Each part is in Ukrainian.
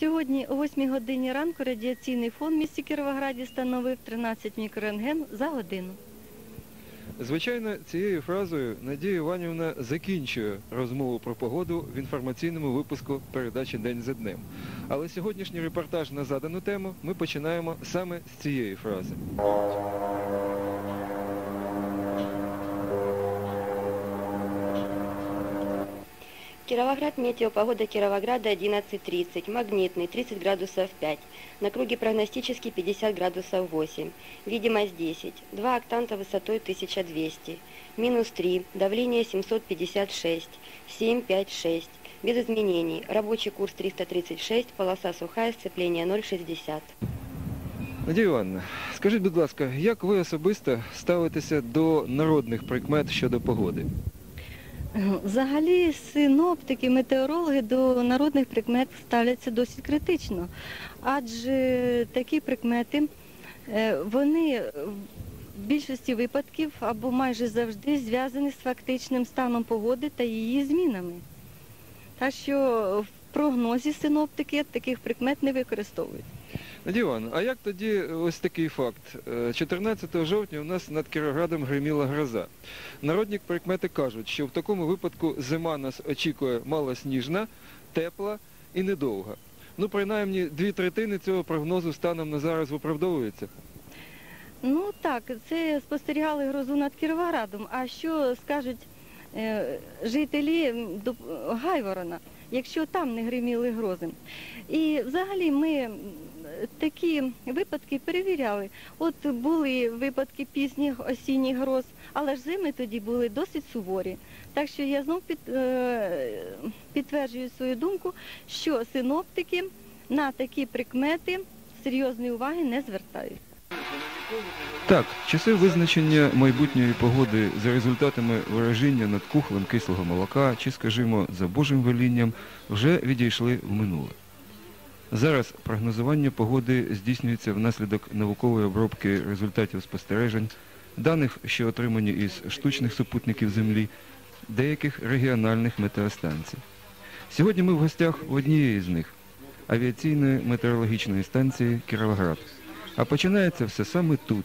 Сьогодні о 8 годині ранку радіаційний фон в місті Кіровограді становив 13 мікрорентген за годину. Звичайно, цією фразою Надія Іванівна закінчує розмову про погоду в інформаційному випуску передачі День за днем. Але сьогоднішній репортаж на задану тему ми починаємо саме з цієї фрази. Кировоград, метеопогода Кировограда 11.30, магнитный 30 градусов 5, на круге прогностический 50 градусов 8, видимость 10, 2 октанта высотой 1200, минус 3, давление 756, 756, без изменений, рабочий курс 336, полоса сухая, сцепление 0,60. Надія Івановна, скажіть, будь ласка, як ви особисто ставитеся до народних прикмет щодо погоди? Взагалі синоптики, метеорологи до народних прикмет ставляться досить критично, адже такі прикмети е, вони в більшості випадків або майже завжди зв'язані з фактичним станом погоди та її змінами. Так що в прогнозі синоптики таких прикмет не використовують. Івановна, а як тоді ось такий факт? Е, 14 жовтня у нас над Кіровоградом гриміла гроза. Народні прикмети кажуть, що в такому випадку зима нас очікує малосніжна, тепла і недовга. Ну, принаймні, дві третини цього прогнозу станом на зараз виправдовується. Ну так, це спостерігали грозу над Кіровоградом. А що скажуть е, жителі Гайворона, якщо там не гриміли грози? І взагалі ми такі випадки перевіряли. От були випадки пізніх осінніх гроз, але ж зими тоді були досить суворі. Так що я знов під, е, підтверджую свою думку, що синоптики на такі прикмети серйозної уваги не звертають. Так, часи визначення майбутньої погоди за результатами вираження над кухлем кислого молока чи, скажімо, за Божим велінням вже відійшли в минуле. Зараз прогнозування погоди здійснюється внаслідок наукової обробки результатів спостережень, даних, що отримані із штучних супутників Землі, деяких регіональних метеостанцій. Сьогодні ми в гостях в однієї з них авіаційної метеорологічної станції Кіровоград. А починається все саме тут,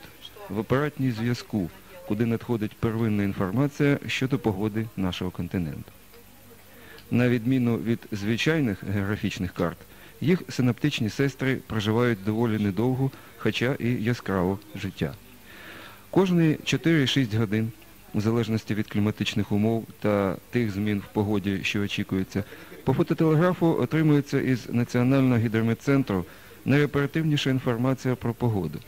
в апаратній зв'язку, куди надходить первинна інформація щодо погоди нашого континенту. На відміну від звичайних географічних карт, їх синаптичні сестри проживають доволі недовго, хоча і яскраво життя. Кожні 4-6 годин, в залежності від кліматичних умов та тих змін в погоді, що очікується, по фототелеграфу отримується із Національного гідрометцентру найоперативніша інформація про погоду.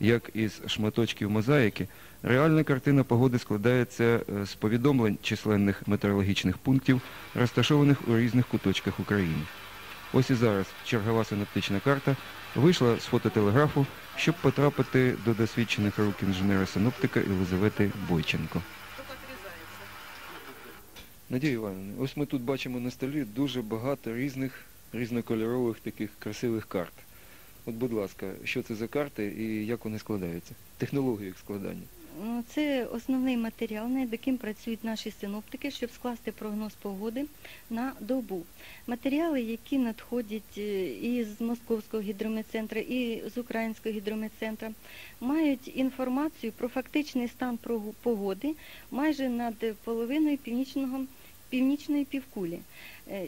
Як із шматочків мозаїки, реальна картина погоди складається е, з повідомлень численних метеорологічних пунктів, розташованих у різних куточках України. Ось і зараз чергова синаптична карта вийшла з фототелеграфу, щоб потрапити до досвідчених рук інженера-синоптика Єлизавети Бойченко. Надія Івановна, ось ми тут бачимо на столі дуже багато різних різнокольорових таких красивих карт. От, будь ласка, що це за карти і як вони складаються? Технологія їх складання. Ну, Це основний матеріал, над яким працюють наші синоптики, щоб скласти прогноз погоди на добу. Матеріали, які надходять е, із Московського гідрометцентру, і з Українського гідрометцентру, мають інформацію про фактичний стан погоди майже над половиною північного, північної півкулі. Е,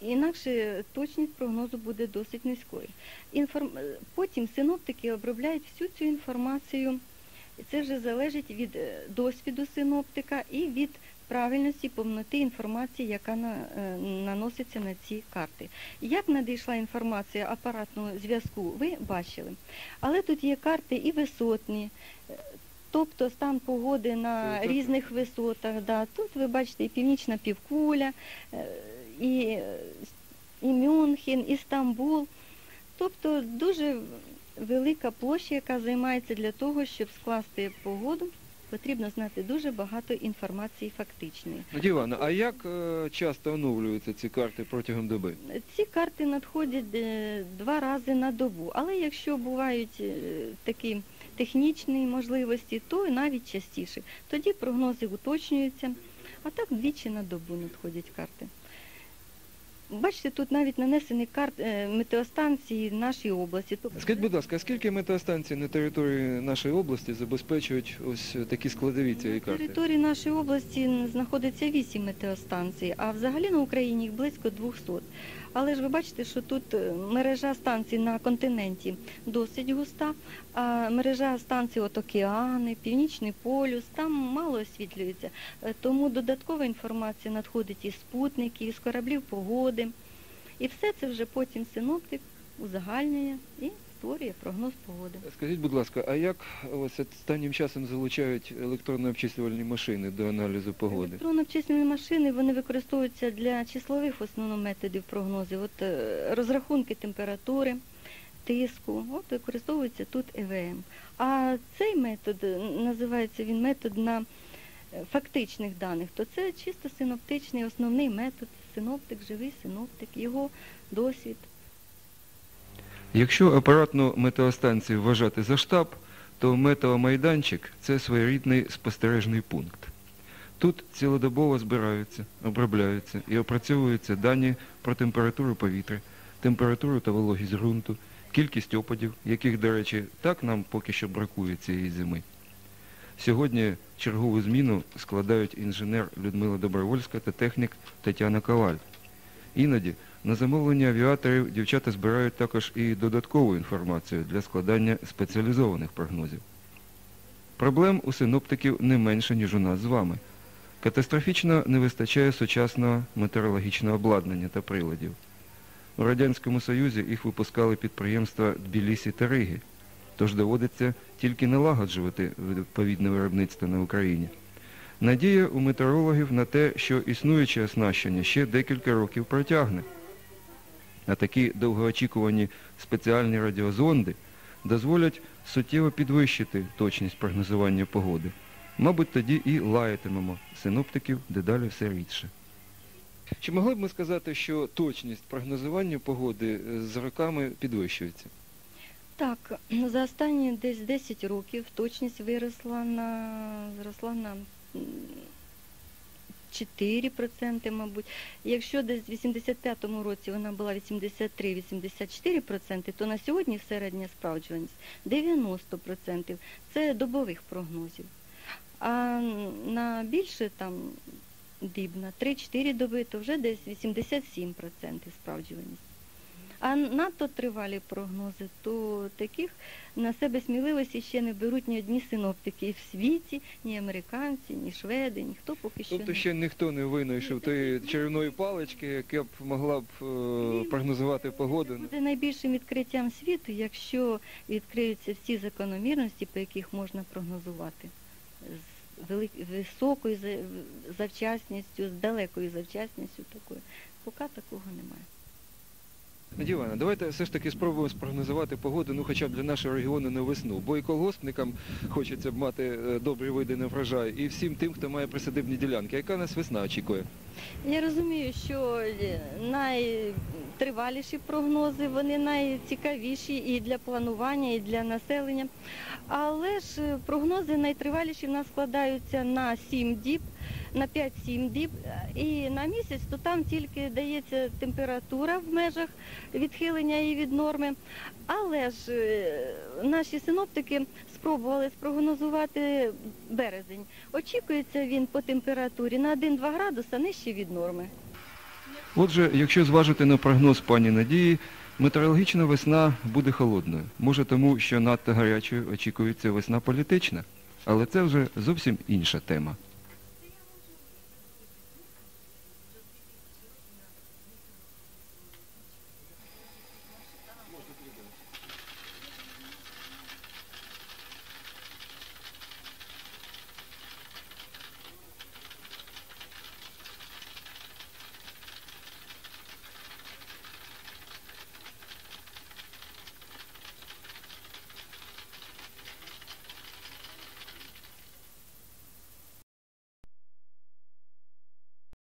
Інакше точність прогнозу буде досить низькою. Е, Потім синоптики обробляють всю цю інформацію і Це вже залежить від е, досвіду синоптика і від правильності повноти інформації, яка на, е, наноситься на ці карти. Як надійшла інформація апаратного зв'язку, ви бачили. Але тут є карти і висотні, е, тобто стан погоди на різних висотах. Да. Тут ви бачите і північна півкуля, е, і, і Мюнхен, і Стамбул. Тобто дуже велика площа, яка займається для того, щоб скласти погоду, потрібно знати дуже багато інформації фактичної. Івановна, а як е, часто оновлюються ці карти протягом доби? Ці карти надходять е, два рази на добу, але якщо бувають е, такі технічні можливості, то навіть частіше. Тоді прогнози уточнюються, а так двічі на добу надходять карти. Бачите, тут навіть нанесені карт е, метеостанції нашої області. Тобто Скажіть, будь ласка, скільки метеостанцій на території нашої області забезпечують ось такі складові цієї На території нашої області знаходиться 8 метеостанцій, а взагалі на Україні їх близько 200. Але ж ви бачите, що тут е, мережа станцій на континенті досить густа, а мережа станцій от океани, північний полюс, там мало освітлюється. Е, Тому додаткова інформація надходить із спутників, із кораблів погоди. І все це вже потім синоптик узагальнює і створює прогноз погоди. Скажіть, будь ласка, а як ось останнім часом залучають електронно обчислювальні машини до аналізу погоди? Електронно-обчислювальні машини вони використовуються для числових в основному методів прогнозів. От е, розрахунки температури, тиску, от використовується тут ЕВМ. А цей метод називається він метод на е, фактичних даних, то це чисто синоптичний основний метод. Синоптик, живий синоптик, його досвід. Якщо апаратну метеостанцію вважати за штаб, то метеомайданчик – це своєрідний спостережний пункт. Тут цілодобово збираються, обробляються і опрацьовуються дані про температуру повітря, температуру та вологість ґрунту, кількість опадів, яких, до речі, так нам поки що бракує цієї зими. Сьогодні чергову зміну складають інженер Людмила Добровольська та технік Тетяна Коваль. Іноді на замовлення авіаторів дівчата збирають також і додаткову інформацію для складання спеціалізованих прогнозів. Проблем у синоптиків не менше, ніж у нас з вами. Катастрофічно не вистачає сучасного метеорологічного обладнання та приладів. У Радянському Союзі їх випускали підприємства Тбілісі та Риги, тож доводиться тільки налагоджувати відповідне виробництво на Україні. Надія у метеорологів на те, що існуюче оснащення ще декілька років протягне. А такі довгоочікувані спеціальні радіозонди дозволять суттєво підвищити точність прогнозування погоди. Мабуть, тоді і лаятимемо синоптиків дедалі все рідше. Чи могли б ми сказати, що точність прогнозування погоди е, з роками підвищується? Так, за останні десь 10 років точність виросла на зросла на 4%, мабуть. Якщо десь в 85-му році вона була 83-84%, то на сьогодні середня справджуваність 90%. Це добових прогнозів. А на більше там дибна 3-4 доби, то вже десь 87% справджуваність. А надто тривалі прогнози, то таких на себе сміливості ще не беруть ні одні синоптики в світі, ні американці, ні шведи, ніхто поки що Тобто ще ніхто не винайшов тієї чарівної палички, яка б могла б е, прогнозувати погоду. Буде найбільшим відкриттям світу, якщо відкриються всі закономірності, по яких можна прогнозувати з високою за- завчасністю, з далекою завчасністю такою. Поки такого немає. Івановна, давайте все ж таки спробуємо спрогнозувати погоду, ну хоча б для нашого регіону на весну. Бо і колгоспникам хочеться б мати е, добрі види на врожай, і всім тим, хто має присадибні ділянки. Яка нас весна очікує? Я розумію, що е, найтриваліші прогнози, вони найцікавіші і для планування, і для населення. Але ж е, прогнози найтриваліші в нас складаються на 7 діб, на 5-7 діб і на місяць, то там тільки дається температура в межах відхилення і від норми. Але ж е, наші синоптики спробували спрогнозувати березень. Очікується він по температурі на 1-2 градуса нижче від норми. Отже, якщо зважити на прогноз пані Надії, метеорологічна весна буде холодною. Може тому, що надто гарячою очікується весна політична, але це вже зовсім інша тема.